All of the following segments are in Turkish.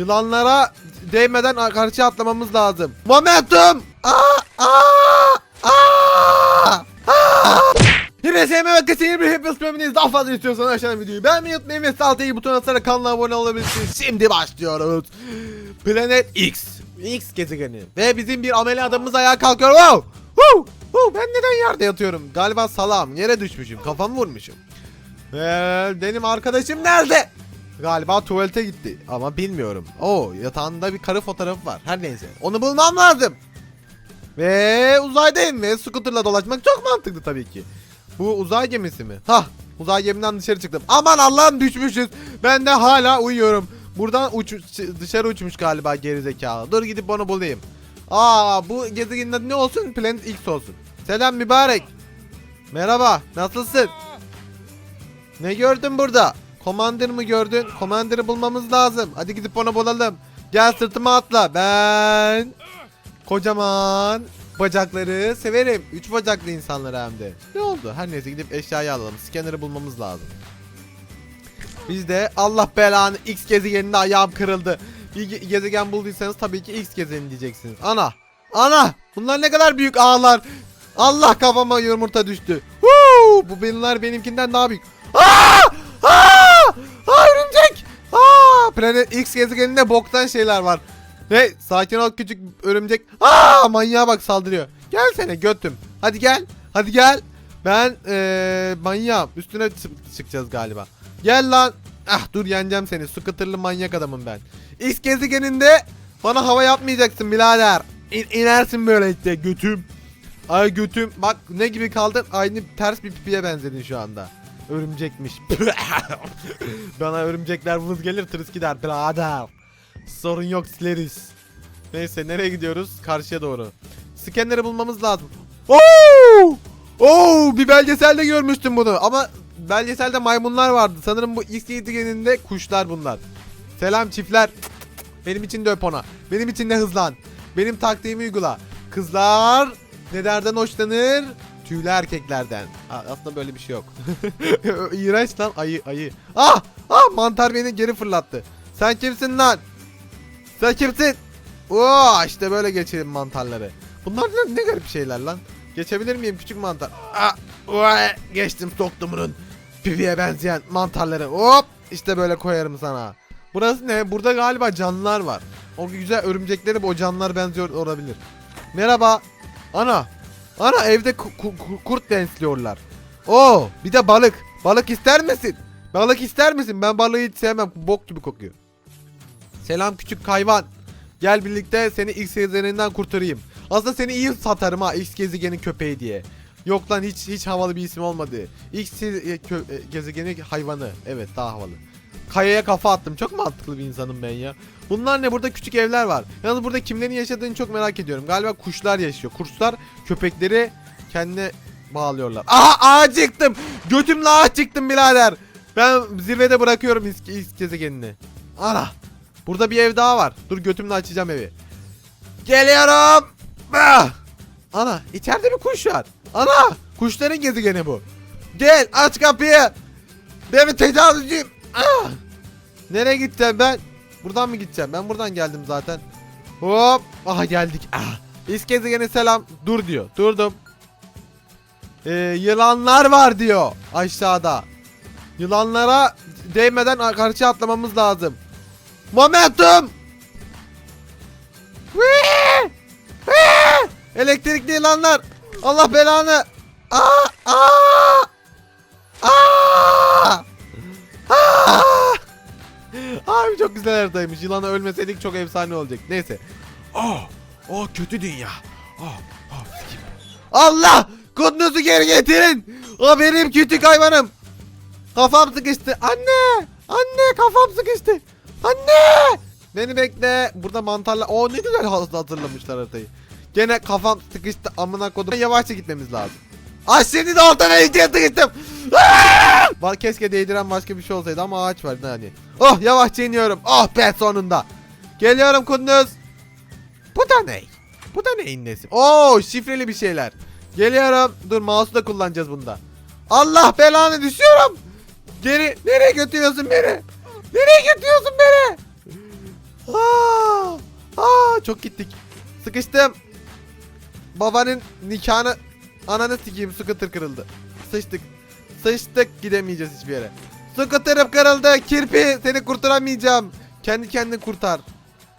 Yılanlara değmeden karşıya atlamamız lazım. Momentum! Aa! Aa! Aa! Aa! Yine sevme ve kesin bir hepiniz bölümündeyiz. Daha fazla istiyorsanız aşağıdan videoyu beğenmeyi unutmayın ve sağ alttaki butona basarak kanala abone olabilirsiniz. Şimdi başlıyoruz. Planet X. X gezegeni. Ve bizim bir ameli adamımız ayağa kalkıyor. Wow! Wow! Wow! Ben neden yerde yatıyorum? Galiba salam. Yere düşmüşüm. Kafamı vurmuşum. Ve benim arkadaşım nerede? Galiba tuvalete gitti ama bilmiyorum. Oo yatağında bir karı fotoğrafı var. Her neyse. Onu bulmam lazım. Ve uzaydayım ve scooterla dolaşmak çok mantıklı tabii ki. Bu uzay gemisi mi? Hah uzay gemiden dışarı çıktım. Aman Allah'ım düşmüşüz. Ben de hala uyuyorum. Buradan uç dışarı uçmuş galiba gerizekalı. Dur gidip onu bulayım. Aa bu gezegenin adı ne olsun? Planet X olsun. Selam mübarek. Merhaba nasılsın? Ne gördün burada? Commander mı gördün? Commander'ı bulmamız lazım. Hadi gidip onu bulalım. Gel sırtıma atla. Ben kocaman bacakları severim. Üç bacaklı insanlar hem de. Ne oldu? Her neyse gidip eşyayı alalım. Scanner'ı bulmamız lazım. Biz de Allah belanı X gezegeninde ayağım kırıldı. Bir ge- gezegen bulduysanız tabii ki X gezegeni diyeceksiniz. Ana! Ana! Bunlar ne kadar büyük ağlar. Allah kafama yumurta düştü. Huu! Bu benimler benimkinden daha büyük. Aa! Aa! Örümcek! Aa! Planet X gezegeninde boktan şeyler var. Hey sakin ol küçük örümcek. Aa manyağa bak saldırıyor. Gelsene götüm. Hadi gel. Hadi gel. Ben eee manyağım. Üstüne çı- çıkacağız galiba. Gel lan. Ah dur yeneceğim seni. Scooter'lı manyak adamım ben. X gezegeninde bana hava yapmayacaksın birader. İn inersin böyle işte götüm. Ay götüm. Bak ne gibi kaldın? Aynı ters bir pipiye benzedin şu anda. Örümcekmiş. Bana örümcekler vız gelir tırıs gider birader. Sorun yok sileriz. Neyse nereye gidiyoruz? Karşıya doğru. Scanner'ı bulmamız lazım. Oo! Oo! Bir belgeselde görmüştüm bunu ama belgeselde maymunlar vardı. Sanırım bu X gezegeninde kuşlar bunlar. Selam çiftler. Benim için de öp ona. Benim için de hızlan. Benim taktiğimi uygula. Kızlar nelerden hoşlanır? Tüylü erkeklerden. Aslında böyle bir şey yok. İğrenç lan ayı ayı. Ah! Ah mantar beni geri fırlattı. Sen kimsin lan? Sen kimsin? Oo işte böyle geçelim mantarları. Bunlar ne, ne garip şeyler lan. Geçebilir miyim küçük mantar? Ah, vay, geçtim soktum bunun pipiye benzeyen mantarları. Hop işte böyle koyarım sana. Burası ne? Burada galiba canlılar var. O güzel örümcekleri o canlılar benziyor olabilir. Merhaba. Ana. Ana evde ku- ku- ku- kurt besliyorlar. Oo bir de balık. Balık ister misin? Balık ister misin? Ben balığı hiç sevmem. Bok gibi kokuyor. Selam küçük hayvan. Gel birlikte seni X gezegeninden kurtarayım. Aslında seni iyi satarım ha X gezegenin köpeği diye. Yok lan hiç hiç havalı bir isim olmadı. X e, e, gezegeni hayvanı. Evet daha havalı. Kayaya kafa attım. Çok mantıklı bir insanım ben ya. Bunlar ne? Burada küçük evler var. Yalnız burada kimlerin yaşadığını çok merak ediyorum. Galiba kuşlar yaşıyor. Kuşlar köpekleri kendine bağlıyorlar. Aha ağa çıktım. Götümle ağa çıktım birader. Ben zirvede bırakıyorum X, X gezegenini. Ana. Burada bir ev daha var. Dur götümle açacağım evi. Geliyorum. Ah! Ana içeride bir kuş var. Ana kuşların gezegeni bu. Gel aç kapıyı. Beni tecavüzcüyüm. Ah! Nereye gideceğim ben? Buradan mı gideceğim? Ben buradan geldim zaten. Hop. Aha geldik. Ah. İlk gezegene selam. Dur diyor. Durdum. Ee, yılanlar var diyor aşağıda. Yılanlara değmeden karşıya atlamamız lazım. Momentum! Elektrikli yılanlar. Allah belanı. Aa! Aa! Aa! Abi çok güzel haritaymış. Yılanı ölmeseydik çok efsane olacak. Neyse. Oh! Oh kötü dünya. Oh! Oh! Allah! Kudüs'ü geri getirin. O benim küçük hayvanım. Kafam sıkıştı. Anne! Anne kafam sıkıştı. Anne! Beni bekle. Burada mantarla... Oo ne güzel hatırlamışlar haritayı. Gene kafam sıkıştı. Amına kodum. Yavaşça gitmemiz lazım. Ay seni de altına iyice sıkıştım. Aa! Keşke değdiren başka bir şey olsaydı ama ağaç var hani. Oh yavaşça iniyorum. Oh be sonunda. Geliyorum Kunduz. Bu da ne? Bu da neyin nesi? Oo şifreli bir şeyler. Geliyorum. Dur mouse'u da kullanacağız bunda. Allah belanı düşüyorum. Geri nereye götürüyorsun beni? Nereye götürüyorsun beni? çok gittik. Sıkıştım. Babanın nikahını ananı sikeyim scooter kırıldı. Sıçtık. Sıçtık gidemeyeceğiz hiçbir yere. Scooter'ım kırıldı. Kirpi seni kurtaramayacağım. Kendi kendini kurtar.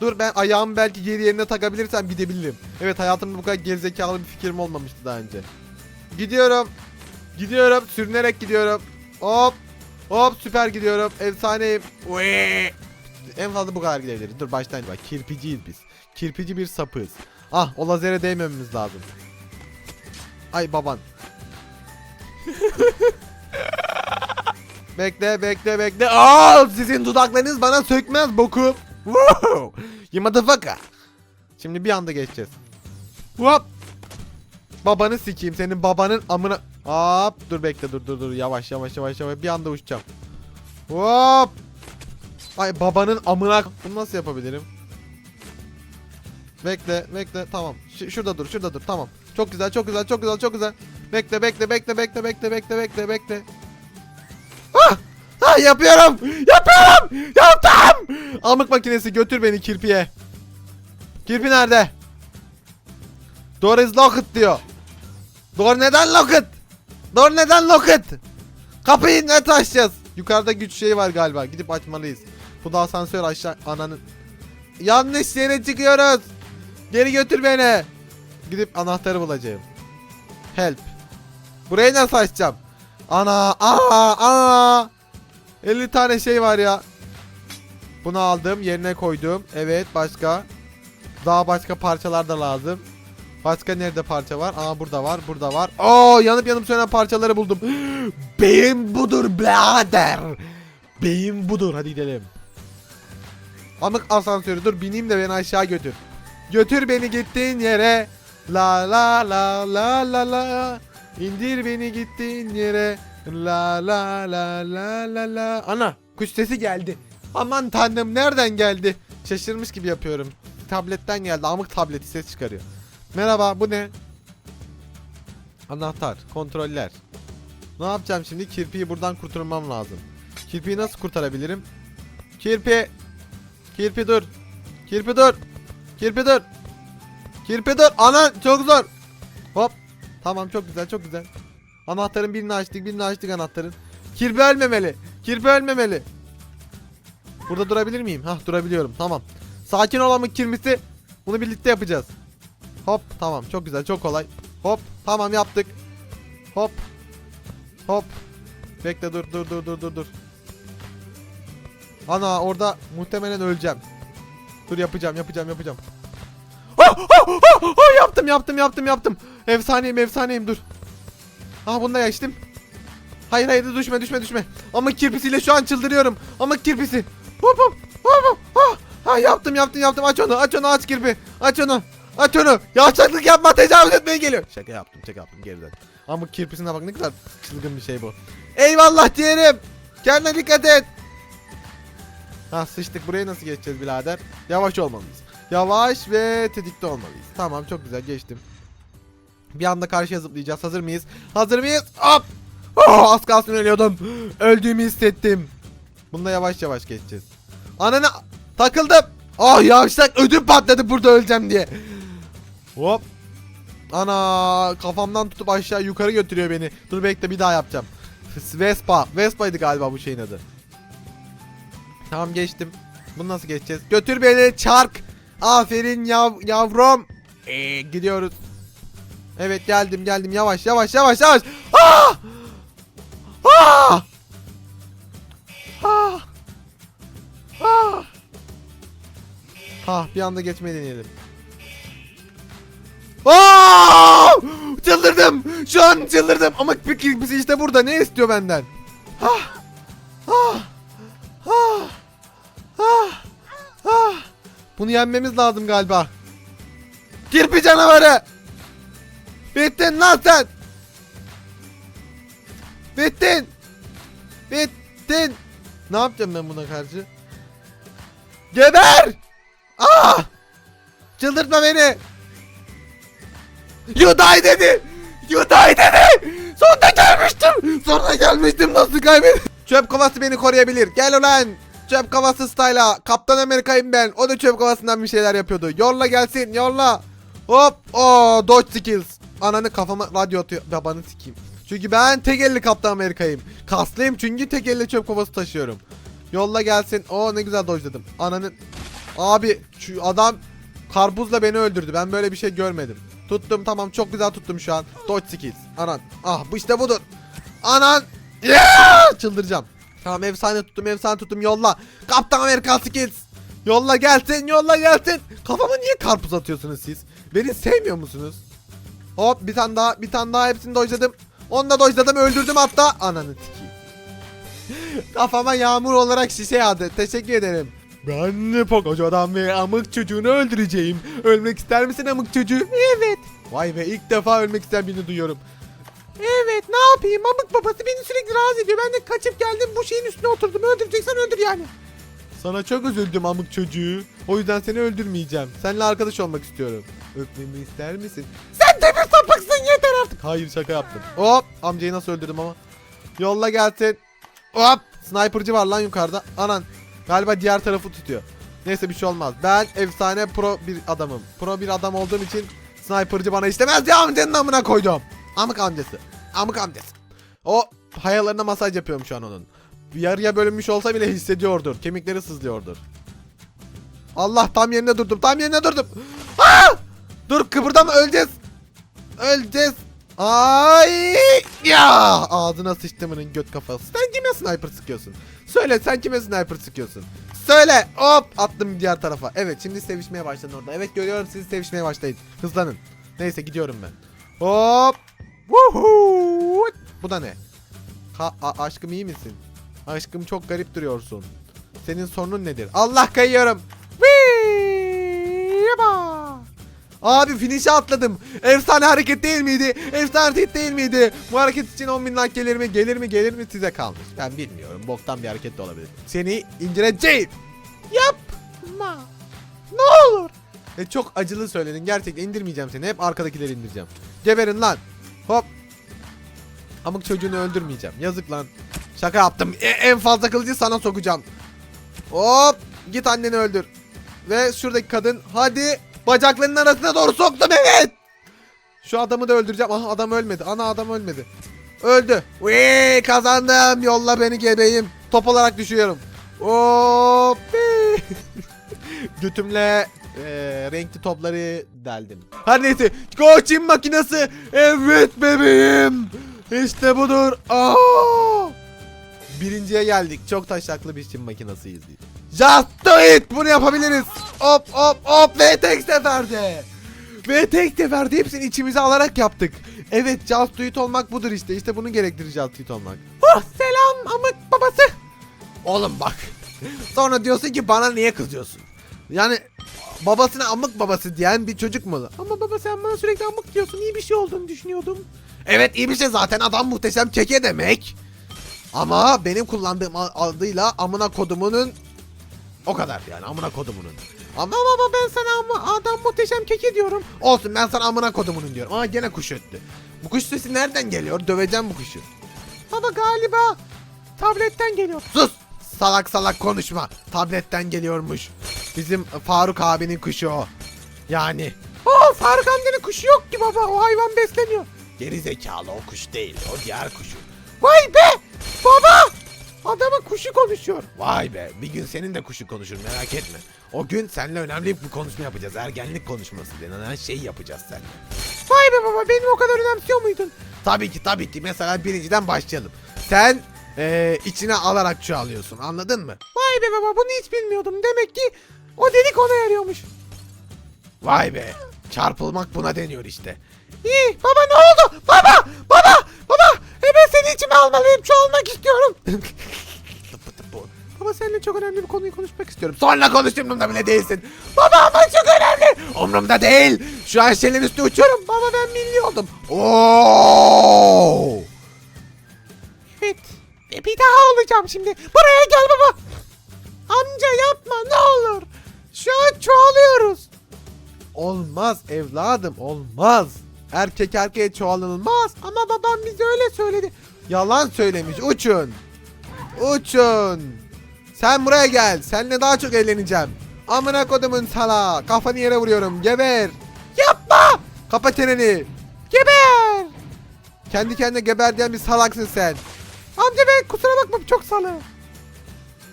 Dur ben ayağımı belki geri yerine takabilirsem gidebilirim. Evet hayatımda bu kadar gerizekalı bir fikrim olmamıştı daha önce. Gidiyorum. Gidiyorum. Sürünerek gidiyorum. Hop. Hop süper gidiyorum. Efsaneyim. Uee. En fazla bu kadar gidebiliriz. Dur baştan bak. Kirpiciyiz biz. Kirpici bir sapığız. Ah o lazere değmememiz lazım. Ay baban. bekle bekle bekle. Aa sizin dudaklarınız bana sökmez bokum. Wow. You motherfucker. Şimdi bir anda geçeceğiz. Hop. Babanı sikeyim senin babanın amına. Hop dur bekle dur dur dur yavaş yavaş yavaş yavaş bir anda uçacağım. Hop. Ay babanın amına. Bunu nasıl yapabilirim? Bekle bekle tamam. Ş- şurada dur şurada dur tamam. Çok güzel çok güzel çok güzel çok güzel. Bekle bekle bekle bekle bekle bekle bekle bekle. Yapıyorum! Yapıyorum! Yaptım! Amık makinesi götür beni kirpiye. Kirpi nerede? Door is locked diyor. Door neden locked? Door neden locked? Kapıyı ne açacağız? Yukarıda güç şeyi var galiba. Gidip açmalıyız. Bu da asansör aşağı ananın. Yanlış yere çıkıyoruz. Geri götür beni. Gidip anahtarı bulacağım. Help. Burayı nasıl açacağım? Ana, aa, aa. 50 tane şey var ya. Bunu aldım, yerine koydum. Evet, başka. Daha başka parçalar da lazım. Başka nerede parça var? Aa burada var, burada var. Oo, yanıp yanıp sönen parçaları buldum. Beyin budur birader. Beyin budur. Hadi gidelim. Amık asansörü dur bineyim de beni aşağı götür. Götür beni gittiğin yere. La la la la la la. İndir beni gittiğin yere. La la la la la la. Ana kuş sesi geldi. Aman tanrım nereden geldi? Şaşırmış gibi yapıyorum. Tabletten geldi. Amık tableti ses çıkarıyor. Merhaba bu ne? Anahtar. Kontroller. Ne yapacağım şimdi? Kirpiyi buradan kurtarmam lazım. Kirpiyi nasıl kurtarabilirim? Kirpi. Kirpi dur. Kirpi dur. Kirpi dur. Kirpi dur. Ana çok zor. Hop. Tamam çok güzel çok güzel. Anahtarın birini açtık birini açtık anahtarın. Kirpi ölmemeli. Kirpi ölmemeli. Burada durabilir miyim? Hah durabiliyorum tamam. Sakin ol amık kirmisi. Bunu birlikte yapacağız. Hop tamam çok güzel çok kolay. Hop tamam yaptık. Hop. Hop. Bekle dur dur dur dur dur dur. Ana orada muhtemelen öleceğim. Dur yapacağım yapacağım yapacağım. Ah, ah, ah, ah, yaptım yaptım yaptım yaptım. Efsaneyim efsaneyim dur. Ah bunu geçtim. Hayır hayır düşme düşme düşme. Ama kirpisiyle şu an çıldırıyorum. Ama kirpisi. Hop hop hop hop. Ah, ah, yaptım yaptım yaptım aç onu aç onu aç kirpi. Aç onu. Aç onu. Yavşaklık yapma tecavüz etmeye geliyor. Şaka yaptım şaka yaptım geriden. Ama kirpisine bak ne kadar çılgın bir şey bu. Eyvallah diyelim. Kendine dikkat et. Ha sıçtık burayı nasıl geçeceğiz birader? Yavaş olmalıyız. Yavaş ve tetikte olmalıyız. Tamam çok güzel geçtim. Bir anda karşıya zıplayacağız. Hazır mıyız? Hazır mıyız? Hop! Oh, az kalsın ölüyordum. Öldüğümü hissettim. Bunda yavaş yavaş geçeceğiz. Ananı takıldım. Oh yavşak ödüm patladı burada öleceğim diye. Hop. Ana kafamdan tutup aşağı yukarı götürüyor beni. Dur bekle bir daha yapacağım. Vespa. Vespa'ydı galiba bu şeyin adı. Tamam geçtim. Bunu nasıl geçeceğiz? Götür beni çark. Aferin yav yavrum. Ee, gidiyoruz. Evet geldim geldim yavaş yavaş yavaş yavaş. Ah! Ah! Ah! Ah! Ha bir anda geçmeyi deneyelim. Aa! Çıldırdım. Şu an çıldırdım. Ama bir bizi işte burada. Ne istiyor benden? Ah! Ah! Ah! Ah! Ah! Bunu yenmemiz lazım galiba. Kirpi canavarı. Bittin lan sen. Bittin. Bittin. Ne yapacağım ben buna karşı? Geber! Ah! Çıldırtma beni. You die dedi. You die dedi. Sonunda gelmiştim. Sonra gelmiştim nasıl kaybettim? Çöp kovası beni koruyabilir. Gel ulan. Çöp kafası style'a. Kaptan Amerika'yım ben. O da çöp kafasından bir şeyler yapıyordu. Yolla gelsin yolla. Hop. o dodge skills. Ananı kafama radyo atıyor. Babanı sikeyim. Çünkü ben tek elli Kaptan Amerika'yım. Kaslıyım çünkü tek elle çöp kovası taşıyorum. Yolla gelsin. O ne güzel dodge'ladım. Ananın. Abi şu adam karpuzla beni öldürdü. Ben böyle bir şey görmedim. Tuttum tamam çok güzel tuttum şu an. Dodge skills. Anan. Ah bu işte budur. Anan. Yeah! Çıldıracağım. Tamam efsane tuttum efsane tuttum yolla. Kaptan Amerika skills. Yolla gelsin yolla gelsin. Kafama niye karpuz atıyorsunuz siz? Beni sevmiyor musunuz? Hop bir tane daha bir tane daha hepsini dojladım. Onu da dojladım öldürdüm hatta. Ananı tikeyim. Kafama yağmur olarak şişe yağdı. Teşekkür ederim. Ben de Poco'dan ve amık çocuğunu öldüreceğim. Ölmek ister misin amık çocuğu? Evet. Vay be ilk defa ölmek isteyen birini duyuyorum. Evet ne yapayım amık babası beni sürekli rahatsız ediyor. Ben de kaçıp geldim bu şeyin üstüne oturdum. Öldüreceksen öldür yani. Sana çok üzüldüm amık çocuğu. O yüzden seni öldürmeyeceğim. Seninle arkadaş olmak istiyorum. Öpmemi ister misin? Sen Hayır şaka yaptım. Hop amcayı nasıl öldürdüm ama. Yolla gelsin. Hop sniper'cı var lan yukarıda. Anan galiba diğer tarafı tutuyor. Neyse bir şey olmaz. Ben efsane pro bir adamım. Pro bir adam olduğum için sniper'cı bana istemez ya amcanın amına koydum. Amık amcası. Amık amcası. O hayalarına masaj yapıyorum şu an onun. Yarıya bölünmüş olsa bile hissediyordur. Kemikleri sızlıyordur. Allah tam yerine durdum. Tam yerine durdum. Aa! Dur kıpırdama öleceğiz. Öleceğiz. Ay ya ağzına sıçtımının göt kafası. Sen kime sniper sıkıyorsun? Söyle sen kime sniper sıkıyorsun? Söyle hop attım diğer tarafa. Evet şimdi sevişmeye başladın orada. Evet görüyorum sizi sevişmeye başlayın. Hızlanın. Neyse gidiyorum ben. Hop. Woohoo. Bu da ne? Ha, aşkım iyi misin? Aşkım çok garip duruyorsun. Senin sorunun nedir? Allah kayıyorum. Wee! Yaba! Abi finish'e atladım. Efsane hareket değil miydi? Efsane hareket değil miydi? Bu hareket için 10 bin like gelir mi? Gelir mi? Gelir mi? Size kalmış. Ben bilmiyorum. Boktan bir hareket de olabilir. Seni indireceğim. Yapma. Ne olur. E çok acılı söyledin. Gerçekten indirmeyeceğim seni. Hep arkadakileri indireceğim. Geberin lan. Hop. Amık çocuğunu öldürmeyeceğim. Yazık lan. Şaka yaptım. E- en fazla kılıcı sana sokacağım. Hop. Git anneni öldür. Ve şuradaki kadın hadi bacaklarının arasına doğru soktum evet. Şu adamı da öldüreceğim. Aha adam ölmedi. Ana adam ölmedi. Öldü. Vee kazandım. Yolla beni gebeyim. Top olarak düşüyorum. Hop. Götümle e, renkli topları deldim. Her neyse. Koçin makinesi. Evet bebeğim. İşte budur. Aa! Birinciye geldik. Çok taşaklı bir çim makinasıyız diye. Just do it. Bunu yapabiliriz. Hop hop hop ve tek seferde. Ve tek seferde hepsini içimize alarak yaptık. Evet just do it olmak budur işte. İşte bunu gerektirir just do it olmak. Oh selam amık babası. Oğlum bak. Sonra diyorsun ki bana niye kızıyorsun? Yani babasına amık babası diyen bir çocuk mu? Ama baba sen bana sürekli amık diyorsun. İyi bir şey olduğunu düşünüyordum. Evet iyi bir şey zaten adam muhteşem keke demek. Ama benim kullandığım adıyla amına kodumunun o kadar yani amına kodumunun. Ama baba ben sana ama adam muhteşem keke diyorum. Olsun ben sana amına kodumunun diyorum. Aa gene kuş öttü. Bu kuş sesi nereden geliyor? Döveceğim bu kuşu. Baba galiba tabletten geliyor. Sus! Salak salak konuşma. Tabletten geliyormuş. Bizim Faruk abinin kuşu o. Yani. Oo Faruk amcanın kuşu yok ki baba. O hayvan besleniyor. Geri zekalı o kuş değil. O diğer kuşu. Vay be! Baba! Adamın kuşu konuşuyor. Vay be bir gün senin de kuşu konuşur merak etme. O gün seninle önemli bir konuşma yapacağız. Ergenlik konuşması denen şey yapacağız seninle. Vay be baba beni o kadar önemsiyor muydun? Tabii ki tabii ki. Mesela birinciden başlayalım. Sen eee, içine alarak çoğalıyorsun anladın mı? Vay be baba bunu hiç bilmiyordum. Demek ki o delik ona yarıyormuş. Vay be. Çarpılmak buna deniyor işte. İyi baba ne oldu? Baba! Baba! Baba! Hemen seni içime almalıyım. Çoğalmak istiyorum. Baba seninle çok önemli bir konuyu konuşmak istiyorum. Sonra konuş umurumda bile değilsin. Baba ama çok önemli. Umurumda değil. Şu an şeylerin üstüne uçuyorum. Baba ben milli oldum. Oo! Evet. E, bir daha olacağım şimdi. Buraya gel baba. Amca yapma ne olur. Şu an çoğalıyoruz. Olmaz evladım olmaz. Erkek erkeğe çoğalınılmaz. Ama babam bize öyle söyledi. Yalan söylemiş uçun. Uçun. Sen buraya gel. Seninle daha çok eğleneceğim. Amına kodumun sala. Kafanı yere vuruyorum. Geber. Yapma. Kapa çeneni. Geber. Kendi kendine geber diyen bir salaksın sen. Amca ben kusura bakma çok salı.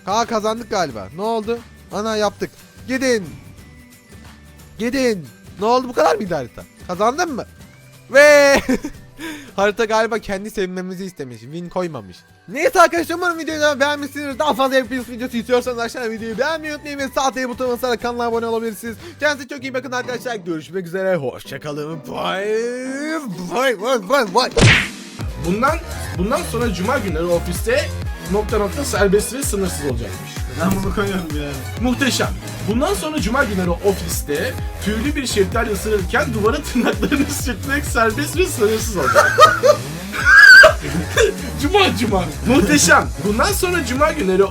Kaa kazandık galiba. Ne oldu? Ana yaptık. Gidin. Gidin. Ne oldu bu kadar mıydı harita? Kazandın mı? Ve harita galiba kendi sevinmemizi istemiş. Win koymamış. Neyse arkadaşlar umarım videoyu da beğenmişsinizdir. Daha fazla FPS videosu istiyorsanız aşağıya videoyu beğenmeyi unutmayın ve sağ tıklayıp butonuna basarak kanala abone olabilirsiniz. Kendinize çok iyi bakın arkadaşlar. Görüşmek üzere. Hoşçakalın. Bye. Bye. Bye. Bye. Bye. Bundan bundan sonra cuma günleri ofiste nokta nokta serbest ve sınırsız olacakmış. Ben bunu koyuyorum yani. Muhteşem. Bundan sonra cuma günleri ofiste tüylü bir şeftali ısırırken duvara tırnaklarını sürtmek serbest ve sınırsız olacak. cuma cuma. Muhteşem. Bundan sonra cuma günleri